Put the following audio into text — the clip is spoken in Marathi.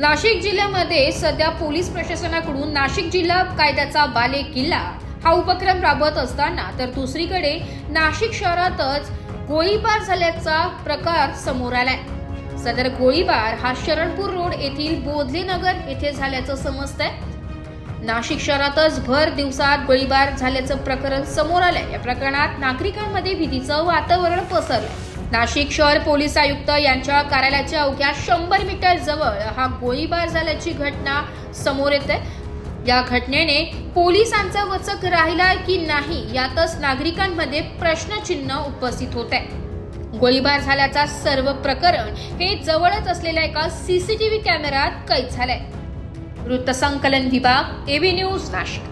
नाशिक जिल्ह्यामध्ये सध्या पोलीस प्रशासनाकडून नाशिक जिल्हा कायद्याचा बाले किल्ला हा उपक्रम राबवत असताना तर दुसरीकडे नाशिक शहरातच गोळीबार झाल्याचा प्रकार समोर आलाय. सदर गोळीबार हा शरणपूर रोड येथील बोधले नगर येथे झाल्याचं समजतंय. नाशिक शहरातच भर दिवसात गोळीबार झाल्याचं प्रकरण समोर आलंय. या प्रकरणात नागरिकांमध्ये भीतीचं वातावरण पसरलंय. नाशिक शहर पोलीस आयुक्त यांच्या कार्यालयाच्या अवघ्या शंभर मीटर जवळ हा गोळीबार झाल्याची घटना समोर येते. या घटनेने पोलिसांचा वचक राहिला की नाही यातच नागरिकांमध्ये प्रश्नचिन्ह उपस्थित होत. आहे गोळीबार झाल्याचा सर्व प्रकरण हे जवळच असलेल्या एका सीसीटीव्ही कॅमेऱ्यात कैद झालंय वृत्तसंकलन विभाग एबी न्यूज नाशिक.